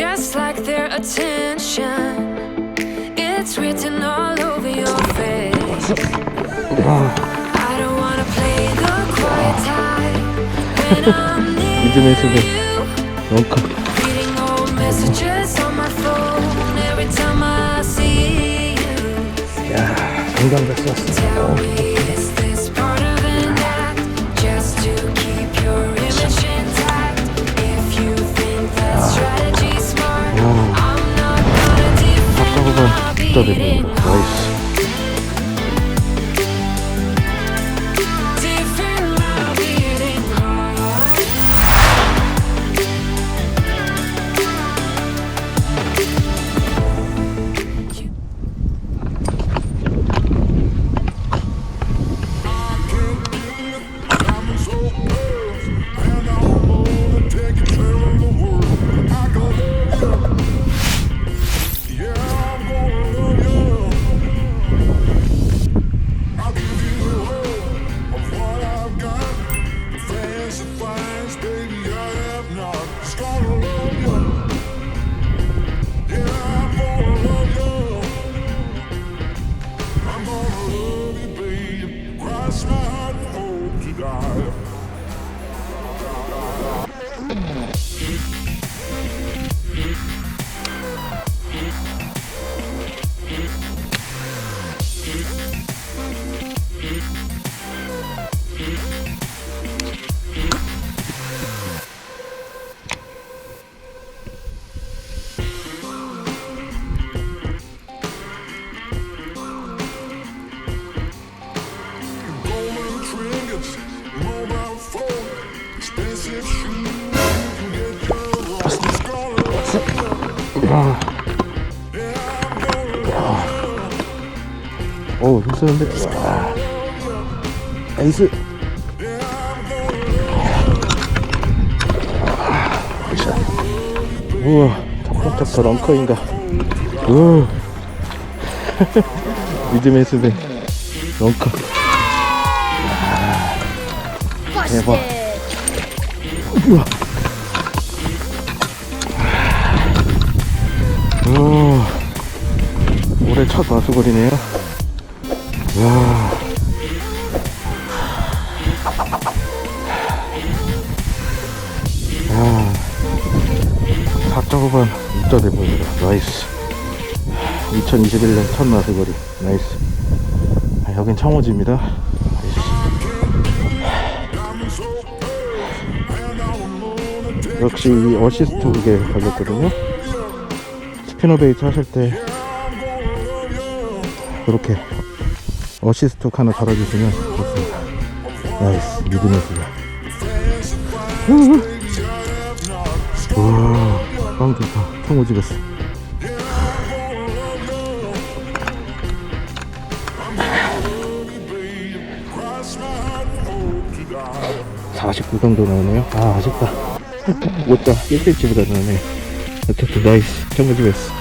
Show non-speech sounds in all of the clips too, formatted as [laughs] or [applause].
just like their attention. It's written all over your face. I don't wanna play the quiet type when I'm [laughs] near you. Reading old messages on my phone every time I see you. Yeah, I'm done with this. Mm-hmm. 힘쓰는데 와 나이스 자. 우와 탑탑탑 런커인가 우 믿음의 숲에 런커 야, 대박 우와 우 올해 첫 마수거리네요 와. 야. 4.5번 6자 대본이다. 나이스. 2021년 첫 마스거리. 나이스. 아, 여긴 청호지입니다. 나이스. 역시 이 어시스트 그게 걸렸거든요. 스피너 베이트 하실 때 그렇게 어시스트 톡 하나 달아주시면 좋습니다. 나이스 믿음의 수가. 와, 빵 좋다. to die. 49 정도 나오네요. 아, 아쉽다. [laughs] 못다 1cm보다 나오네. 어쨌든 나이스. 청오지겠어. 어,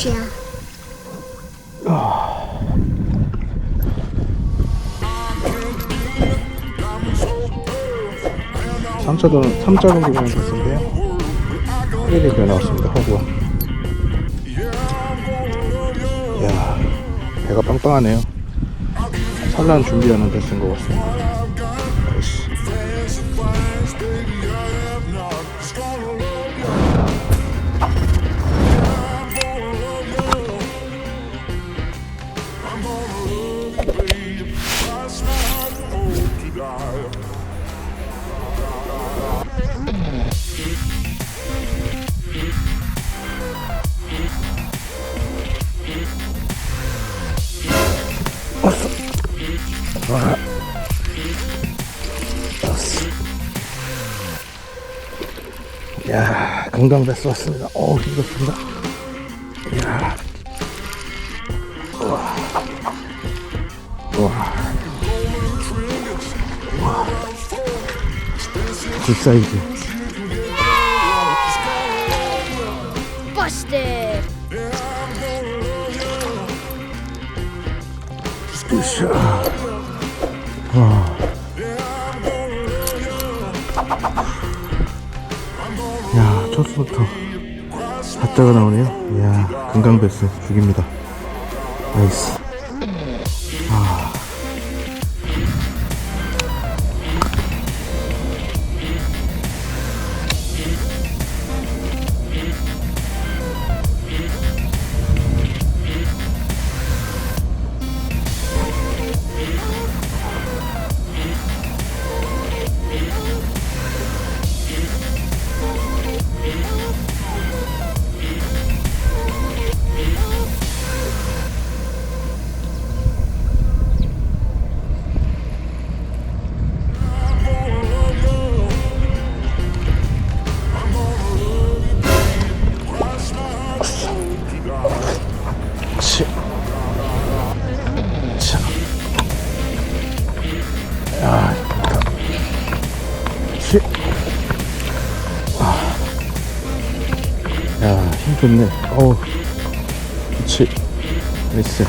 굿이야. 삼차전 3자 정도면 됐는데요. 1이 변화왔습니다. 허구가. 이야, 배가 빵빵하네요. 산란 준비하는 데쓴것 같습니다. 야, 건강 베스 왔습니다. 어우, 힘들습니다. 이야. 굿 사이즈. 으쌰. 와. 야, 첫 수부터 사자가 나오네요. 이야, 금강베스 죽입니다. 나이스. 어우. 치. 나이스.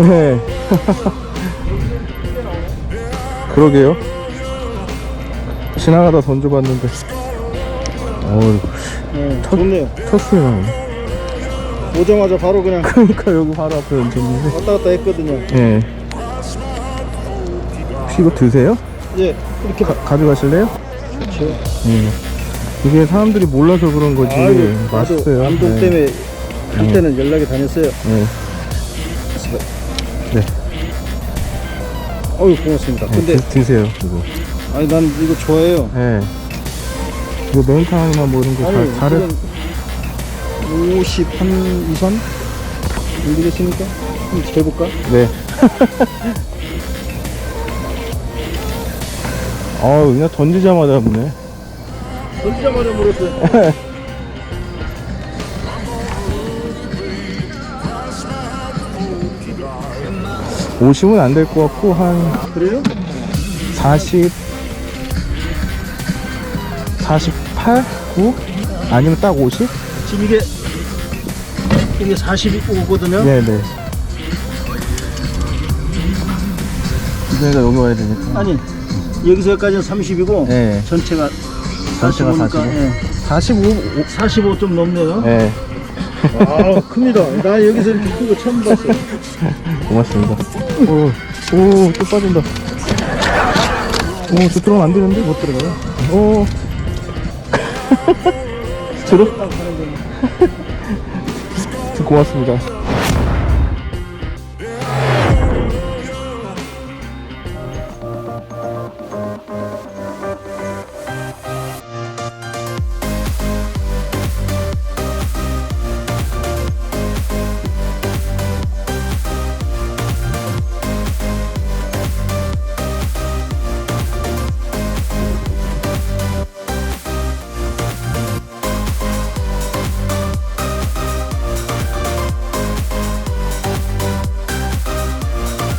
네. [laughs] 그러게요. 지나가다 던져봤는데. 어우, 네, 좋네요. 첫 수에 나오네. 오자마자 바로 그냥 그러니까 여기 바로 앞에 던졌는데. 왔다 갔다 했거든요. 예. 혹시 이거 드세요? 이제 이렇게 가, 가져가실래요? 좋죠. 예. 이게 사람들이 몰라서 그런 거지. 아유, 맛있어요. 안동 네. 때문에 한때는 연락이 다녔어요. 네. 네. 어유 고맙습니다. 네, 근데 드, 드세요. 이거. 아니 난 이거 좋아해요. 예. 이거 매운탕이나 뭐 이런 거 아니 잘, 잘해. 지금 50한 이상 올리겠습니까? 한번 재볼까? 네. [laughs] 아 그냥 던지자마자 먹네. 던지자마자 물었어요. [laughs] 오십은 안 될 것 같고 한 그래요? 40, 48, 9 아니면 딱 50? 지금 이게 이게 40이거든요. 네네. 그러니까 여기 와야 되니까. 아니 여기서 여기까지는 30이고 네. 전체가 전체가 45니까 45. 예. 45. 45 좀 넘네요. 네. 아 큽니다. 나 여기서 이렇게 큰 거 처음 봤어요. [laughs] 고맙습니다. 오, 오, 또 빠진다. 오, 저 들어가면 안 되는데? 못 들어가요. 오. 들어? [laughs] 고맙습니다.